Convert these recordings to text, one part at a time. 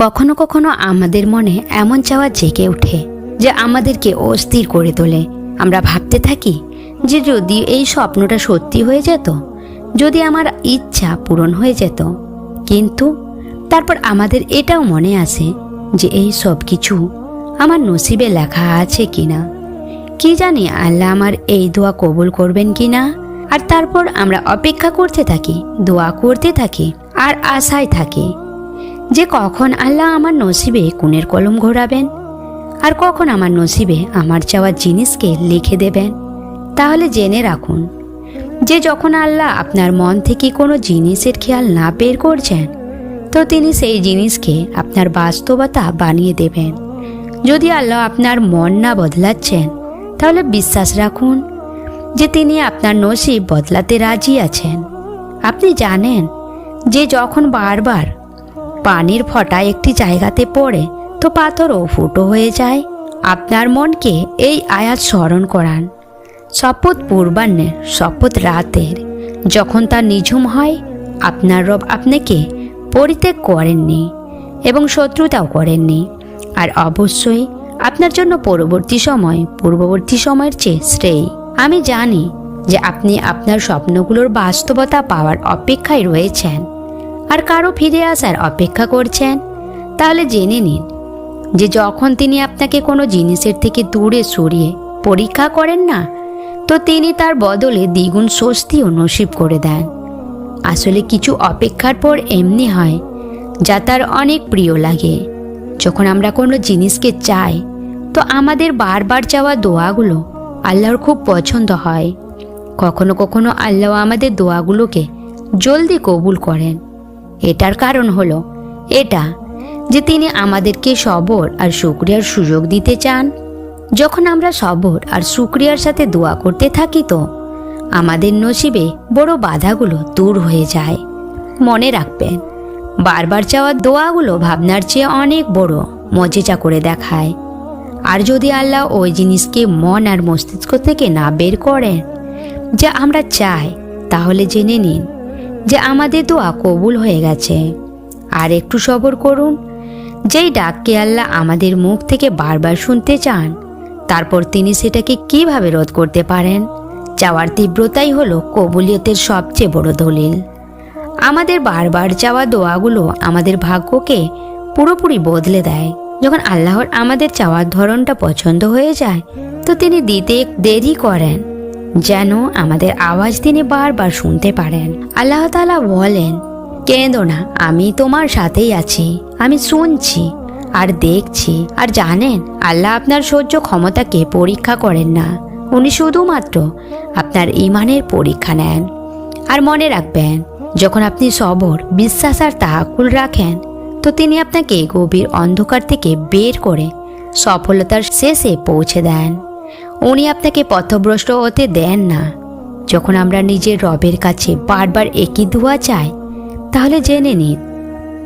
কখনো কখনো আমাদের মনে এমন চাওয়া জেগে ওঠে যে আমাদেরকে অস্থির করে তোলে। আমরা ভাবতে থাকি যে যদি এই স্বপ্নটা সত্যি হয়ে যেত, যদি আমার ইচ্ছা পূরণ হয়ে যেত। কিন্তু তারপর আমাদের এটাও মনে আসে যে এই সব কিছু আমার নসিবে লেখা আছে কি না কি জানি আল্লাহ আমার এই দোয়া কবুল করবেন কি না আর তারপর আমরা অপেক্ষা করতে থাকি, দোয়া করতে থাকি, আর আশায় থাকি। যে কখন আল্লাহ আমার নসিবে কুনের কলম ঘোরাবেন? আর কখন আমার নসিবে আমার চাওয়া জিনিসকে লিখে দেবেন? তাহলে জেনে রাখুন, যে যখন আল্লাহ আপনার মন থেকে কোনো জিনিসের খেয়াল না বের করছেন, তো তিনি সেই জিনিসকে আপনার বাস্তবতা বানিয়ে দেবেন। যদি আল্লাহ আপনার মন না বদলাচ্ছেন, তাহলে বিশ্বাস রাখুন যে তিনি আপনার নসিব বদলাতে রাজি আছেন। আপনি জানেন যে যখন বারবার পানির ফটা একটি জায়গাতে পড়ে, তো পাথরও ফুটো হয়ে যায়। আপনার মনকে এই আয়াত স্মরণ করান। শপথ পূর্বাহ্নের শপথ রাতের। যখন তা নিঝুম হয়, আপনার রব আপনাকে পরিত্যাগ করেননি এবং শত্রুতাও করেননি। আর অবশ্যই আপনার জন্য পরবর্তী সময়, পূর্ববর্তী সময়ের চেয়ে শ্রেয়। আমি জানি যে আপনি আপনার স্বপ্নগুলোর বাস্তবতা পাওয়ার অপেক্ষায় রয়েছেন। আর কারও ফিরে আসার অপেক্ষা করছেন? তাহলে জেনে নিন যে যখন তিনি আপনাকে কোনো জিনিসের থেকে দূরে সরিয়ে পরীক্ষা করেন না, তো তিনি তার বদলে দ্বিগুণ স্বস্তিও নসিব করে দেন। আসলে কিছু অপেক্ষার পর এমনি হয়, যা তার অনেক প্রিয় লাগে। যখন আমরা কোনো জিনিসকে চাই, তো আমাদের বারবার চাওয়া দোয়াগুলো আল্লাহর খুব পছন্দ হয়। কখনো কখনো আল্লাহ আমাদের দোয়াগুলোকে জলদি কবুল করেন। এটার কারণ হলো এটা, যে তিনি আমাদেরকে সবর আর শুক্রিয়ার সুযোগ দিতে চান। যখন আমরা সবর আর শুক্রিয়ার সাথে দোয়া করতে থাকি তো, আমাদের নসিবে বড় বাধাগুলো দূর হয়ে যায়। মনে রাখবেন, বারবার চাওয়া দোয়াগুলো ভাবনার চেয়ে অনেক বড় মজেচা করে দেখায়। আর যদি আল্লাহ ওই জিনিসকে মন আর মস্তিষ্ক থেকে না বের করেন, যা আমরা চাই, তাহলে জেনে নিন যে আমাদের দোয়া কবুল হয়ে গেছে। আর একটু সবর করুন। যেই ডাককে আল্লাহ আমাদের মুখ থেকে বারবার শুনতে চান, তারপর তিনি সেটাকে কীভাবে রোধ করতে পারেন? চাওয়ার তীব্রতাই হলো কবুলিয়তের সবচেয়ে বড় দলিল। আমাদের বারবার চাওয়া দোয়াগুলো আমাদের ভাগ্যকে পুরোপুরি বদলে দেয়। যখন আল্লাহর আমাদের চাওয়ার ধরনটা পছন্দ হয়ে যায়, তো তিনি দিতে দেরি করেন। যেন আমাদের আওয়াজ তিনি বারবার শুনতে পারেন। আল্লাহ তালা বলেন, কেঁদো না, আমি তোমার সাথেই আছি, আমি শুনছি আর দেখছি। আর জানেন, আল্লাহ আপনার সহ্য ক্ষমতাকে পরীক্ষা করেন না। উনি শুধুমাত্র আপনার ইমানের পরীক্ষা নেন। আর মনে রাখবেন, যখন আপনি সবর, বিশ্বাস আর তাহাকুল রাখেন, তো তিনি আপনাকে গভীর অন্ধকার থেকে বের করে সফলতার শেষে পৌঁছে দেন। উনি আপনাকে পথভ্রষ্ট হতে দেন না। যখন আমরা নিজের রবের কাছে বারবার একই দোয়া চাই, তাহলে জেনে নিন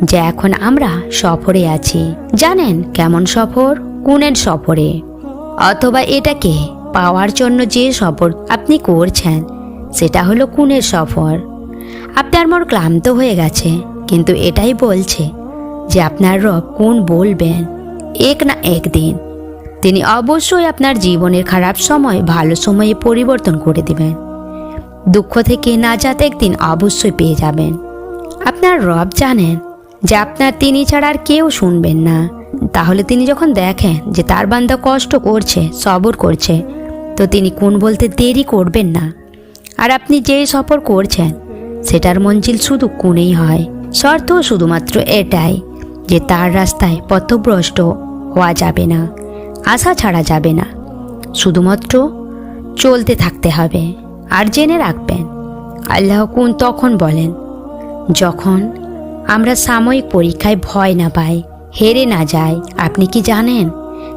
যে এখন আমরা সফরে আছি। জানেন কেমন সফর? কোনের সফরে। অথবা এটাকে পাওয়ার জন্য যে সফর আপনি করছেন, সেটা হলো কুনের সফর। আপনার মন ক্লান্ত হয়ে গেছে, কিন্তু এটাই বলছে যে আপনার রব কোন বলবেন, এক না একদিন। তিনি অবশ্যই আপনার জীবনের খারাপ সময় ভালো সময়ে পরিবর্তন করে দেবেন। দুঃখ থেকে নাজাত একদিন অবশ্যই পেয়ে যাবেন। আপনার রব জানেন যে আপনার তিনি ছাড়া আর কেউ শুনবেন না। তাহলে তিনি যখন দেখেন যে তার বান্দা কষ্ট করছে, সবর করছে, তো তিনি কোন বলতে দেরি করবেন না। আর আপনি যে সফর করছেন, সেটার মঞ্জিল শুধু কোনেই হয়। শর্ত শুধুমাত্র এটাই যে তার রাস্তায় পথভ্রষ্ট হওয়া যাবে না। আশা ছাড়া যাবে না। শুধুমাত্র চলতে থাকতে হবে আর জেনে রাখবেন, আল্লাহ কোন তখন বলেন, যখন আমরা সাময়িক পরীক্ষায় ভয় না পাই, হেরে না যাই। আপনি কি জানেন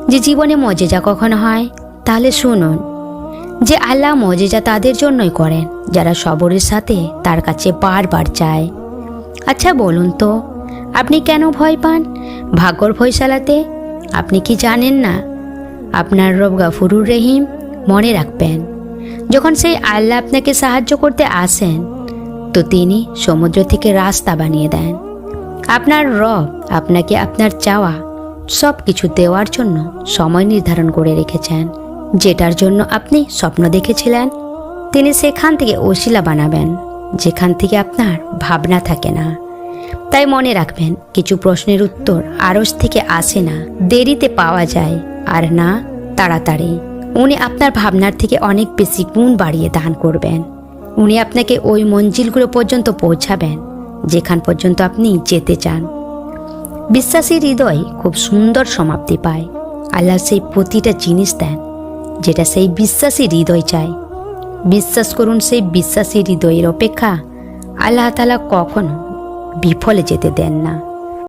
যে জীবনে মজেজা কখন হয়? তাহলে শুনুন, যে আল্লাহ মজেজা তাদের জন্যই করেন, যারা সবরের সাথে তার কাছে বারবার চায় আচ্ছা বলুন তো, আপনি কেন ভয় পান? ভাগ্যর ফয়সালাতে আপনি কি জানেন না আপনার রব গাফুরুর রহিম মনে রাখবেন। যখন সেই আল্লাহ আপনাকে সাহায্য করতে আসেন, তো তিনি সমুদ্র থেকে রাস্তা বানিয়ে দেন। আপনার রব আপনাকে আপনার চাওয়া সব কিছু দেওয়ার জন্য সময় নির্ধারণ করে রেখেছেন, যেটার জন্য আপনি স্বপ্ন দেখেছিলেন। তিনি সেখান থেকে ওশিলা বানাবেন, যেখান থেকে আপনার ভাবনা থাকে না। তাই মনে রাখবেন, কিছু প্রশ্নের উত্তর আড়স থেকে আসে না, দেরিতে পাওয়া যায়, আর না, তাড়াতাড়ি। উনি আপনার ভাবনার থেকে অনেক বেশি গুণ বাড়িয়ে দান করবেন। উনি আপনাকে ওই মঞ্জিলগুলো পর্যন্ত পৌঁছাবেন, যেখান পর্যন্ত আপনি যেতে চান। বিশ্বাসী হৃদয় খুব সুন্দর সমাপ্তি পায়। আল্লাহ সেই প্রতিটা জিনিস দেন, যেটা সেই বিশ্বাসী হৃদয় চায়। বিশ্বাস করুন, সেই বিশ্বাসী হৃদয়ের অপেক্ষা আল্লাহ তালা কখনো বিফলে যেতে দেন না।